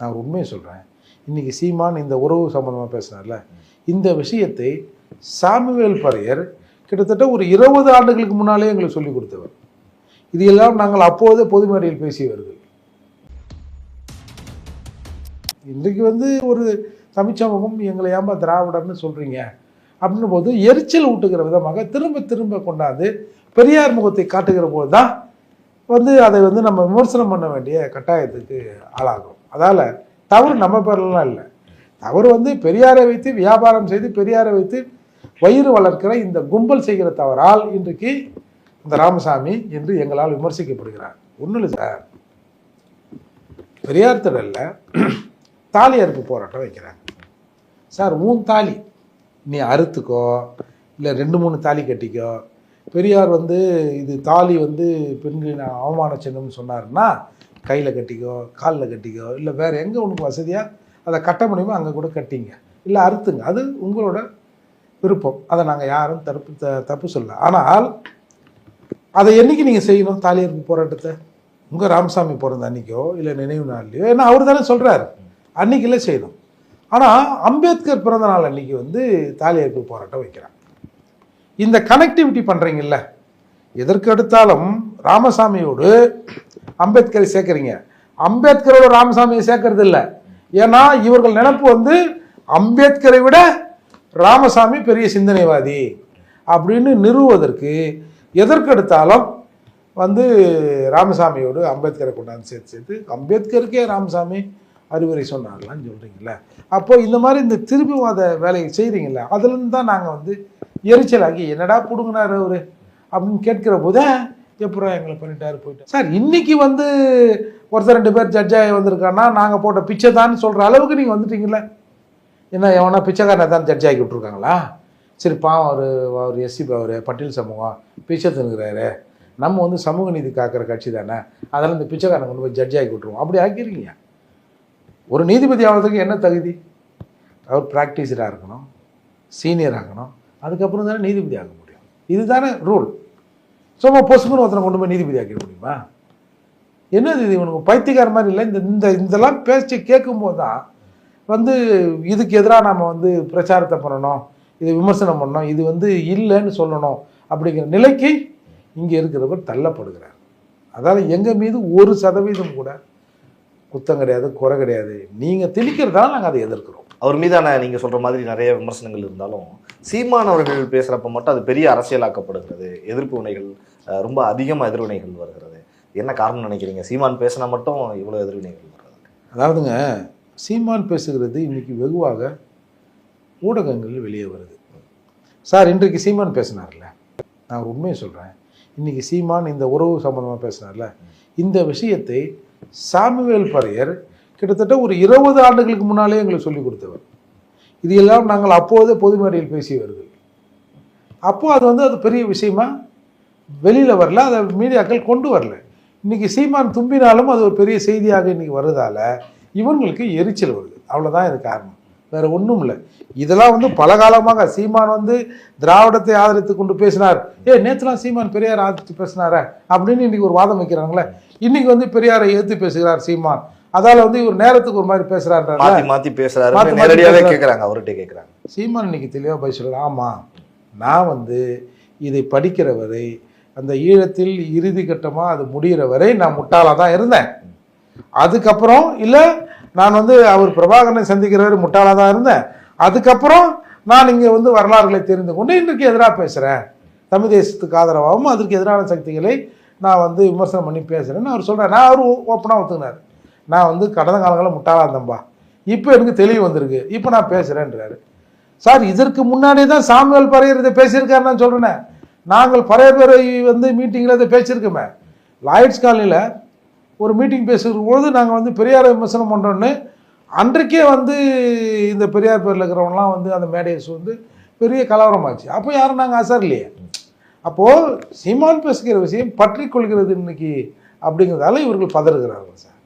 நான் உண்மையை சொல்கிறேன் இன்றைக்கி சீமான் இந்த உறவு சம்மந்தமாக பேசினார்ல இந்த விஷயத்தை சாமுவேல் பரையர் கிட்டத்தட்ட ஒரு இருபது ஆண்டுகளுக்கு முன்னாலே எங்களுக்கு சொல்லிக் கொடுத்தவர். இது எல்லாம் நாங்கள் அப்போதே பொது மேடையில் பேசியவர்கள். இன்றைக்கு வந்து ஒரு தமிழ் சமூகம் எங்களை ஏமா திராவிடர்னு சொல்கிறீங்க அப்படின்னும் போது எரிச்சல் ஊட்டுகிற விதமாக திரும்ப திரும்ப கொண்டாந்து பெரியார் முகத்தை காட்டுகிற போது தான் வந்து அதை வந்து நம்ம விமர்சனம் பண்ண வேண்டிய கட்டாயத்துக்கு ஆளாகும் அதால் தவறு நம்ம பேர்லாம் இல்லை. தவறு வந்து பெரியாரை வைத்து வியாபாரம் செய்து பெரியாரை வைத்து வயிறு வளர்க்கிற இந்த கும்பல் செய்கிற தவறால் இன்றைக்கு இந்த ராமசாமி என்று எங்களால் விமர்சிக்கப்படுகிறார். ஒன்றும் இல்லை சார். பெரியார் திடலில் தாலி அறுப்பு போராட்டம் வைக்கிறாங்க. சார் உன் தாலி நீ அறுத்துக்கோ இல்லை ரெண்டு மூணு தாலி கட்டிக்கோ. பெரியார் வந்து இது தாலி வந்து பெண்களின் அவமான சின்னம்னு சொன்னார்னா கையில் கட்டிக்கோ காலில் கட்டிக்கோ இல்லை வேறு எங்கே உனக்கு வசதியாக அதை கட்ட முடியுமோ அங்கே கூட கட்டிங்க. இல்லை அறுத்துங்க. அது உங்களோட விருப்பம். அதை நாங்கள் யாரும் தடுப்பு த தப்பு சொல்ல ஆனால் அதை என்னைக்கு நீங்கள் செய்யணும்? தாலியர்ப்பு போராட்டத்தை உங்கள் ராமசாமி பிறந்த அன்றைக்கோ இல்லை நினைவு நாள்லையோ? ஏன்னா அவர் தானே சொல்கிறார் அன்றைக்கில செய்யணும். ஆனால் அம்பேத்கர் பிறந்த நாள் அன்றைக்கி வந்து தாலியர்ப்பு போராட்டம் வைக்கிறான் இந்த கனெக்டிவிட்டி பண்ணுறீங்கல்ல எதற்கு எடுத்தாலும் ராமசாமியோடு அம்பேத்கரை சேர்க்குறீங்க. அம்பேத்கரோட ராமசாமியை சேர்க்கறது இல்லை ஏன்னா இவர்கள் நினப்பு வந்து அம்பேத்கரை விட ராமசாமி பெரிய சிந்தனைவாதி அப்படின்னு நிறுவுவதற்கு எதற்கெடுத்தாலும் வந்து ராமசாமியோடு அம்பேத்கரை கொண்டாந்து சேர்த்து சேர்த்து அம்பேத்கருக்கே ராமசாமி அறிவுரை சொன்னார்களான்னு சொல்கிறீங்களே அப்போது இந்த மாதிரி இந்த திரும்பிவாத வேலையை செய்கிறீங்களே அதுலேருந்து தான் நாங்கள் வந்து எரிச்சலாகி என்னடா பிடுங்கினார் அவர்? அப்படின்னு கேட்கிற போதே எப்பறம் எங்களை பண்ணிட்டாரு போயிட்டு சார் இன்னைக்கு வந்து ஒருத்தர் ரெண்டு பேர் ஜட்ஜாகி வந்திருக்கான்னா நாங்கள் போட்ட பிச்சை தான் சொல்கிற அளவுக்கு நீங்கள் வந்துட்டீங்களே என்ன எவனா பிச்சைக்காரனை தான் ஜட்ஜ் ஆக்கி விட்ருக்காங்களா சரி பாவம் அவர் அவர் எஸ்சி அவர் பட்டியல் சமூகம் பிச்சை தின்னுறாரு நம்ம வந்து சமூக நீதி காக்கிற கட்சி தானே. அதெல்லாம் இந்த பிச்சைக்காரனை கொண்டு போய் ஜட்ஜ் ஆக்கி விட்ருவோம் அப்படி ஆக்கிருக்கீங்க ஒரு நீதிபதி ஆகிறதுக்கு என்ன தகுதி? அவர் ப்ராக்டிஸராக இருக்கணும் சீனியர் ஆகணும் அதுக்கப்புறம் தானே நீதிபதி ஆக முடியும். இதுதானே ரூல் சும்மா பொசுக்குன்னு ஒருத்தனை கொண்டு போய் நீதிபதி ஆக்கிட முடியுமா? என்னது இது இவனுக்கு? பைத்தியக்கார மாதிரி இல்லை. இந்த இந்த இதெல்லாம் பேச்சு கேட்கும்போது தான் வந்து இதுக்கு எதிராக நம்ம வந்து பிரச்சாரத்தை பண்ணணும். இது விமர்சனம் பண்ணணும். இது வந்து இல்லைன்னு சொல்லணும் அப்படிங்கிற நிலைக்கு இங்கே இருக்கிறவர் தள்ளப்படுகிறார். அதாவது எங்கள் மீது ஒரு சதவீதம் கூட குத்தம் கிடையாது குறை கிடையாது. நீங்கள் திணிக்கிறதால நாங்கள் அதை எதிர்க்கிறோம். அவர் மீதான நீங்கள் சொல்கிற மாதிரி நிறைய விமர்சனங்கள் இருந்தாலும் சீமானவர்கள் பேசுகிறப்ப மட்டும் அது பெரிய அரசியலாக்கப்படுகிறது. எதிர்ப்பு வினைகள் ரொம்ப அதிகமாக எதிர்வினைகள் வருகிறது. என்ன காரணம் நினைக்கிறீங்க? சீமான் பேசினா மட்டும் இவ்வளோ எதிர்வினைகள் வருது அதாவதுங்க சீமான் பேசுகிறது இன்னைக்கு வெகுவாக ஊடகங்கள் வெளியே வருது. சார் இன்றைக்கு சீமான் பேசினார்ல? நான் உண்மையை சொல்கிறேன் இன்னைக்கு சீமான் இந்த உறவு சம்பந்தமாக பேசினார்ல? இந்த விஷயத்தை சாமுவேல் பரையர் கிட்டத்தட்ட ஒரு இருபது ஆண்டுகளுக்கு முன்னாலே எங்களுக்கு சொல்லிக் கொடுத்தவர். இது எல்லாம் நாங்கள் அப்போதே பொது மேடையில் பேசியவர்கள். அப்போது அது வந்து அது பெரிய விஷயமா? வெளியில் வரல அதை மீடியாக்கள் கொண்டு வரல. இன்னைக்கு சீமான் தும்பினாலும் அது ஒரு பெரிய செய்தியாக இன்னைக்கு வருதால இவங்களுக்கு எரிச்சல் வருது. அவ்வளோதான் இது காரணம். வேற ஒன்றும் இல்லை. இதெல்லாம் வந்து பல காலமாக சீமான் வந்து திராவிடத்தை ஆதரித்து கொண்டு பேசினார். ஏ நேற்றுலாம் சீமான் பெரியார் ஆதரித்து பேசினாரே? அப்படின்னு இன்னைக்கு ஒரு வாதம் வைக்கிறாங்களே. இன்னைக்கு வந்து பெரியாரை ஏற்று பேசுகிறார் சீமான். அதால வந்து இவர் நேரத்துக்கு ஒரு மாதிரி பேசுறாருன்ற மாத்தி மாத்தி நேரடியாவே பேசுறாரு. கேக்குறாங்க அவர்கிட்ட கேக்குறாங்க. சீமான் இன்னைக்கு தெளிவாக போய் சொல்லலாம் ஆமாம் நான் வந்து இதை படிக்கிற வரை அந்த ஈழத்தில் இறுதி கட்டமாக அது முடிகிற வரை நான் முட்டாளாக தான் இருந்தேன். அதுக்கப்புறம் இல்லை நான் வந்து அவர் பிரபாகரனை சந்திக்கிறவர் முட்டாளாக தான் இருந்தேன். அதுக்கப்புறம் நான் இங்கே வந்து வரலாறுகளை தெரிந்து கொண்டு இன்றைக்கு எதிராக பேசுகிறேன் தமிழ் தேசத்துக்கு ஆதரவாகவும் அதற்கு எதிரான சக்திகளை நான் வந்து விமர்சனம் பண்ணி பேசுகிறேன்னு அவர் சொல்கிறேன் நான் அவர் ஓப்பனாக ஒத்துக்கினார். நான் வந்து கடந்த காலங்களில் முட்டாளாக இருந்தேன்பா. இப்போ எனக்கு தெளிவு வந்திருக்கு. இப்போ நான் பேசுகிறேன்றாரு சார் இதற்கு முன்னாடியே தான் சாமுவேல் பரையர் இதை பேசியிருக்காரு நான் சொல்கிறேன் நாங்கள் பரையர் பேரை வந்து மீட்டிங்கில் இதை பேசியிருக்கோமே. லாய்ட்ஸ் காலனியில் ஒரு மீட்டிங் பேசுகிற பொழுது நாங்கள் வந்து பெரியாரை விமர்சனம் பண்ணுறோன்னு அன்றைக்கே வந்து இந்த பெரியார் பேரில் இருக்கிறவங்களாம் வந்து அந்த மேடையஸ் வந்து பெரிய கலவரமாச்சு அப்போ யாரும் நாங்கள் அசரலையே. அப்போது சீமான் பேசுகிற விஷயம் பற்றி கொள்கிறது இன்னைக்கு அப்படிங்கிறதால இவர்கள் பதறுகிறார்கள் சார்.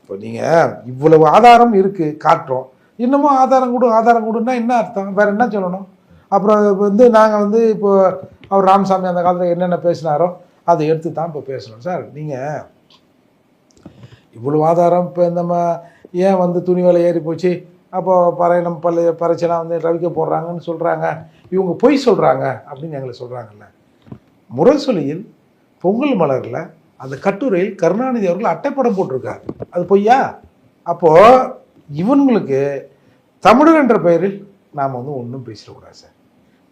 இப்போ நீங்கள் இவ்வளவு ஆதாரம் இருக்குது காட்டுறோம். இன்னமும் ஆதாரம் கொடு ஆதாரம் கொடுன்னா என்ன அர்த்தம்? வேறு என்ன சொல்லணும்? அப்புறம் வந்து நாங்கள் வந்து இப்போ அவர் ராமசாமி அந்த காலத்தில் என்னென்ன பேசினாரோ அதை எடுத்து தான் இப்போ பேசணும். சார் நீங்கள் இவ்வளோ ஆதாரம் இப்போ நம்ம ஏன் வந்து துணி விலை ஏறி போச்சு? அப்போ பறை நம்ம பறைச்செல்லாம் வந்து ரவிக்க போடுறாங்கன்னு சொல்கிறாங்க இவங்க பொய் சொல்கிறாங்க அப்படின்னு எங்களை சொல்கிறாங்கல்ல முரசொலியில் பொங்கல் மலரில் அந்த கட்டுரையில் கருணாநிதி அவர்கள் அட்டைப்படம் போட்டிருக்கார். அது பொய்யா? அப்போது இவங்களுக்கு தமிழர் என்ற பெயரில் நாம் வந்து ஒன்றும் பேசிடக்கூடாது சார்.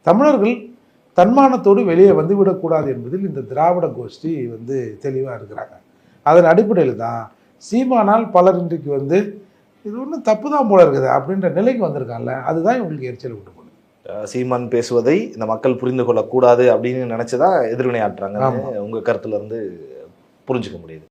தமிழர்கள் தன்மானத்தோடு வெளியே வந்துவிடக்கூடாது என்பதில் இந்த திராவிட கோஷ்டி வந்து தெளிவாக இருக்கிறாங்க. அதன் அடிப்படையில் தான் சீமானால் பலர் இன்றைக்கு வந்து இது ஒன்றும் தப்பு தான் போல இருக்குது அப்படின்ற நிலைக்கு வந்திருக்காங்கல்ல அதுதான் இவங்களுக்கு எரிச்சல் விட்டு போகுது சீமான் பேசுவதை இந்த மக்கள் புரிந்து கொள்ளக்கூடாது அப்படின்னு நினைச்சுதான் எதிர்வினை ஆட்டுறாங்க ஆமா. உங்க கருத்துல இருந்து புரிஞ்சுக்க முடியுது.